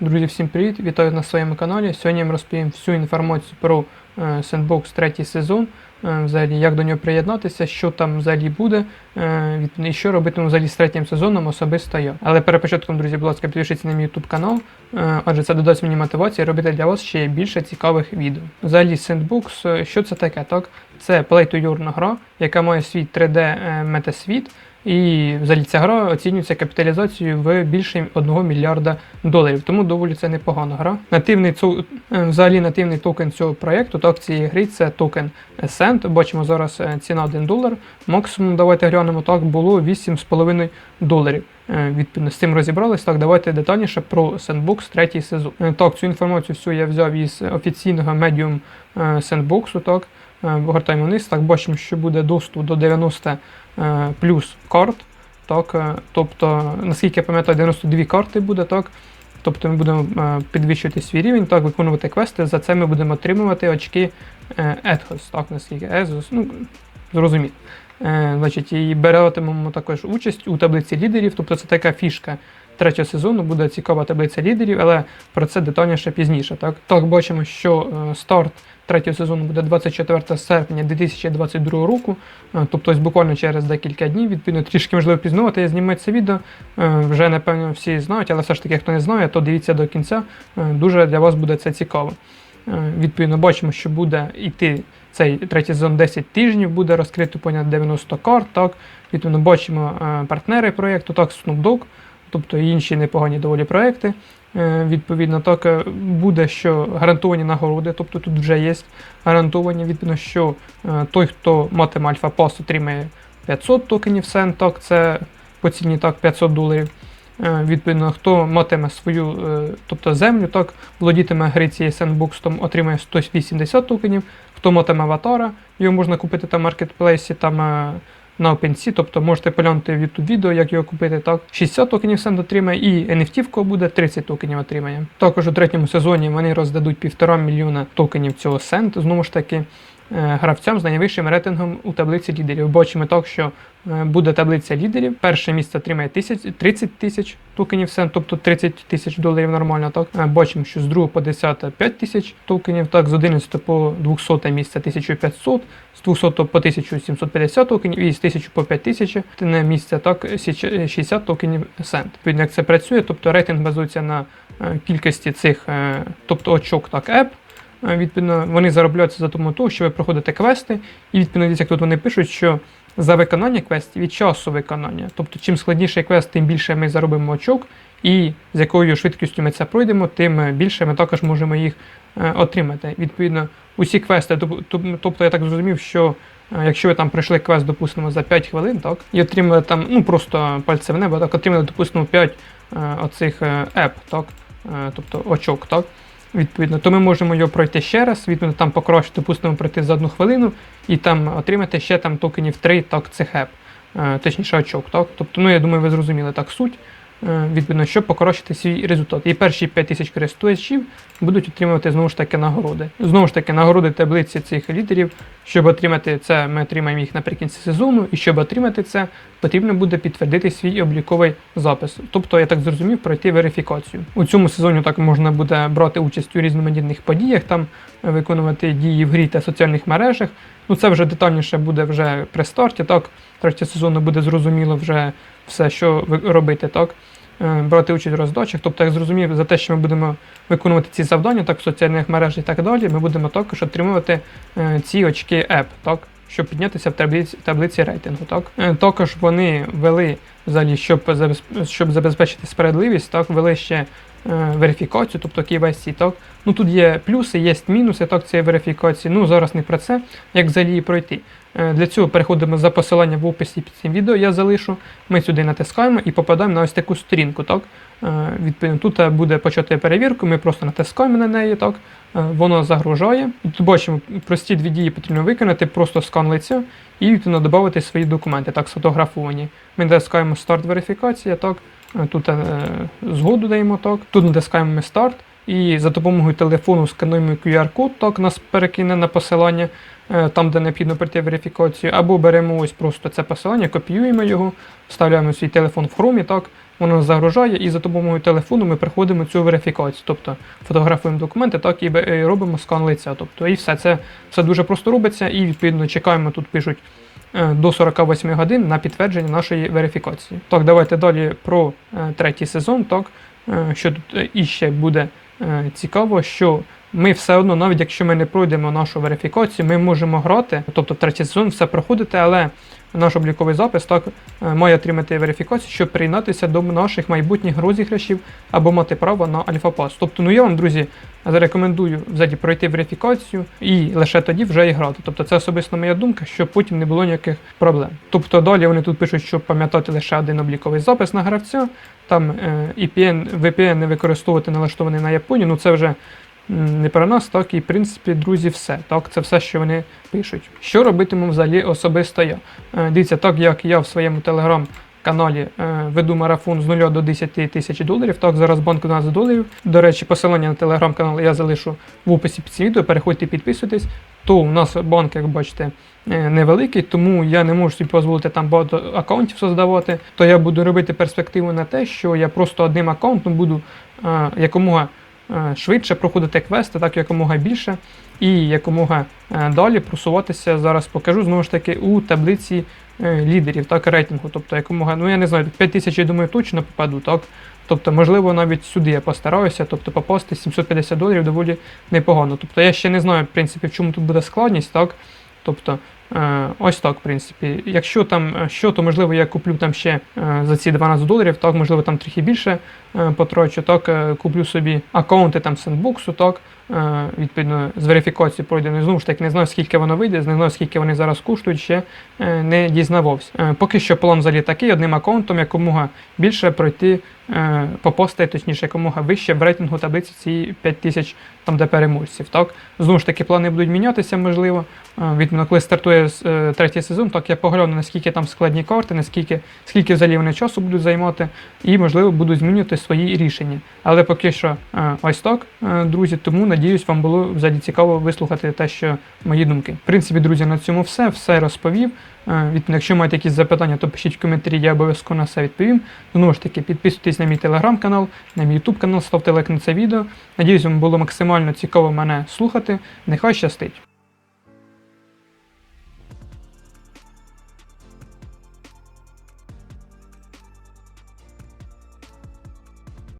Друзі, всім привіт! Вітаю на своєму каналі. Сьогодні я розповім всю інформацію про е, Sandbox третій сезон, е, взагалі, як до нього приєднатися, що там взагалі буде, е, і що робитиму взагалі з третім сезоном особисто я. Але перед початком, друзі, будь ласка, підпишіться на мій YouTube канал, адже це додасть мені мотивації робити для вас ще більше цікавих відео. Взагалі, Sandbox, що це таке? Так? Це Play to гра, яка має свій 3D е, метасвіт. І взагалі ця гра оцінюється капіталізацією в більше 1 мільярда доларів, тому доволі це непогана гра. Нативний цу- е, взагалі нативний токен цього проєкту, так цієї гри це токен Ascent. Бачимо зараз е, ціна 1 долар. Максимум, давайте глянемо, так було 8,5 доларів. Е, Відповідно, з цим розібрались. Так, давайте детальніше про Sandbox третій сезон. Так, цю інформацію всю я взяв із офіційного медіум Sandbox, так. Е, Гортаємо вниз, так бачимо, що буде доступ до 90 е, плюс карт. Так, е, тобто, наскільки я пам'ятаю, 92 карти буде, так. Тобто ми будемо підвищувати свій рівень, так, виконувати квести. За це ми будемо отримувати очки Ethos, так, наскільки Езос, ну, зрозуміло. Значить, і беретимемо також участь у таблиці лідерів, тобто це така фішка третього сезону, буде цікава таблиця лідерів, але про це детальніше пізніше. Так, так бачимо, що е, старт третього сезону буде 24 серпня 2022 року, е, тобто ось буквально через декілька днів, відповідно, трішки можливо пізнавати, я знімаю це відео. Е, Вже напевно всі знають, але все ж таки, хто не знає, то дивіться до кінця. Дуже для вас буде це цікаво. Відповідно, бачимо, що буде йти цей третій сезон 10 тижнів, буде розкрито понад 90 карт. Так, відповідно, бачимо партнери проєкту, так, Snoop Dogg, тобто інші непогані доволі проєкти. Е, Відповідно, так е, буде, що гарантовані нагороди, тобто тут вже є гарантовані, відповідно, що е, той, хто матиме альфа пас, отримає 500 токенів сен, так, це по ціні так 500 доларів. Відповідно, хто матиме свою, тобто землю, так, володітиме гри цією сендбоксом, отримає 180 токенів. Хто матиме аватара, його можна купити там в маркетплейсі, там на OpenSea, тобто можете поглянути в YouTube відео, як його купити. Так, 60 токенів сенд отримає, і NFT в кого буде 30 токенів отримає. Також у третьому сезоні вони роздадуть півтора мільйона токенів цього сенд. Знову ж таки, гравцям з найвищим рейтингом у таблиці лідерів. Бачимо так, що е, буде таблиця лідерів. Перше місце отримає 1000 30 тисяч токенів сен, тобто 30 тисяч доларів нормально. Так Е, бачимо, що з 2 по 10 5 тисяч токенів, так з 11 по 200 місце 1500, з 200 по 1750 токенів і з 1000 по 5000 на місце так січ- 60 токенів сент. Відповідно, як це працює, тобто рейтинг базується на е, кількості цих, е, тобто очок так еп. Відповідно, вони заробляються за тому, того, що ви проходите квести, і відповідно, як тут вони пишуть, що за виконання квестів від часу виконання. Тобто, чим складніший квест, тим більше ми заробимо очок, і з якою швидкістю ми це пройдемо, тим е, більше ми також можемо їх е, отримати. Відповідно, усі квести, тоб- тоб- тобто я так зрозумів, що е, якщо ви там пройшли квест, допустимо, за 5 хвилин, так, і отримали там, ну просто пальце в небо, так, отримали, допустимо, 5 е, оцих еп, так, тобто очок, так. Відповідно, то ми можемо його пройти ще раз, відповідно, там покращити, допустимо, пройти за одну хвилину і там отримати ще там токенів 3 так, це еп, е, точніше очок. Так? Тобто, ну я думаю, ви зрозуміли так суть. Е, Відповідно, щоб покращити свій результат. І перші 5 тисяч користувачів будуть отримувати знову ж таки нагороди. Знову ж таки, нагороди таблиці цих лідерів. Щоб отримати це, ми отримаємо їх наприкінці сезону, і щоб отримати це, потрібно буде підтвердити свій обліковий запис. Тобто, я так зрозумів, пройти верифікацію. У цьому сезоні так можна буде брати участь у різноманітних подіях, там е, виконувати дії в грі та соціальних мережах. Ну це вже детальніше буде вже при старті. Так, третього сезону буде зрозуміло вже все, що робити, так. Е, Брати участь в роздачах, тобто, як зрозумів, за те, що ми будемо виконувати ці завдання, так в соціальних мережах і так далі, ми будемо також отримувати е, ці очки еп, так, щоб піднятися в таблиці, таблиці рейтингу. Так. Е, Також вони ввели, взагалі, щоб, щоб забезпечити справедливість, так, ввели ще верифікацію, тобто KYC, так. Ну тут є плюси, є мінуси так, цієї верифікації. Ну зараз не про це, як взагалі пройти. Е, Для цього переходимо за посилання в описі під цим відео, я залишу. Ми сюди натискаємо і попадаємо на ось таку сторінку. Так? Е, Відповідно, тут е, буде почати перевірку, ми просто натискаємо на неї, так? Воно загружає. Тут бачимо, прості дві дії потрібно виконати, просто скан лиця і відповідно додати свої документи, так, сфотографовані. Ми натискаємо старт верифікація, так? Тут е, згоду даємо так. Тут натискаємо ми старт. І за допомогою телефону скануємо QR-код, так нас перекине на посилання, е, там, де необхідно пройти верифікацію, або беремо ось просто це посилання, копіюємо його, вставляємо свій телефон в хромі, так, воно загружає, і за допомогою телефону ми проходимо цю верифікацію. Тобто фотографуємо документи, так і робимо скан лиця. Тобто, і все це все дуже просто робиться, і відповідно чекаємо, тут пишуть е, до 48 годин на підтвердження нашої верифікації. Так, давайте далі про е, третій сезон. Так, що тут іще буде цікаво, що ми все одно, навіть якщо ми не пройдемо нашу верифікацію, ми можемо грати, тобто третій сезон все проходити, але наш обліковий запис так е, має отримати верифікацію, щоб приєднатися до наших майбутніх розіграшів або мати право на альфа-пас. Тобто, ну я вам, друзі, зарекомендую взагалі пройти верифікацію і лише тоді вже і грати. Тобто це особисто моя думка, щоб потім не було ніяких проблем. Тобто далі вони тут пишуть, щоб пам'ятати лише один обліковий запис на гравця, там е, EPN, VPN не використовувати налаштований на Японію, ну це вже не про нас, так і в принципі, друзі, все. Так, це все, що вони пишуть. Що робитиму взагалі особисто я? Е, Дивіться, так як я в своєму телеграм. Каналі е, веду марафон з 0 до 10 тисяч доларів. Так, зараз банк 12 доларів. До речі, посилання на телеграм-канал я залишу в описі під цим відео. Переходьте, підписуйтесь. То у нас банк, як бачите, е, невеликий, тому я не можу собі дозволити там багато аккаунтів создавати. То я буду робити перспективу на те, що я просто одним аккаунтом буду якомога швидше проходити квести, так якомога більше, і якомога е, далі просуватися. Зараз покажу знову ж таки у таблиці е, лідерів, так рейтингу. Тобто якомога, ну я не знаю, 5 тисяч, я думаю, точно попаду, так. Тобто, можливо, навіть сюди я постараюся, тобто попасти 750 доларів доволі непогано. Тобто я ще не знаю, в принципі, в чому тут буде складність, так. Тобто, е, ось так, в принципі. Якщо там е, що, то можливо я куплю там ще е, за ці 12 доларів, так, можливо, там трохи більше е, потрачу, так, е, куплю собі аккаунти там сендбоксу, так, е, відповідно, з верифікації пройдено. Знову ж таки, не знаю, скільки воно вийде, не знаю, скільки вони зараз коштують, ще е, не дізнавався. Е, поки що план взагалі такий, одним аккаунтом якомога більше пройти, е, попасти, точніше, якомога вище в рейтингу таблиці ці 5000 там, де переможців. Так? Знову ж таки, плани будуть мінятися, можливо. Е, Відповідно, коли стартує е, третій сезон, так я погляну, наскільки там складні карти, наскільки скільки взагалі вони часу будуть займати, і, можливо, буду змінювати свої рішення. Але поки що е, ось так, е, друзі, тому надіюсь, вам було взагалі цікаво вислухати те, що мої думки. В принципі, друзі, на цьому все, все розповів. Е, Якщо маєте якісь запитання, то пишіть в коментарі, я обов'язково на все відповім. Знову ж таки, підписуйтесь на мій телеграм-канал, на мій ютуб канал, ставте лайк на це відео. Надіюсь, вам було максимально цікаво мене слухати. Нехай щастить!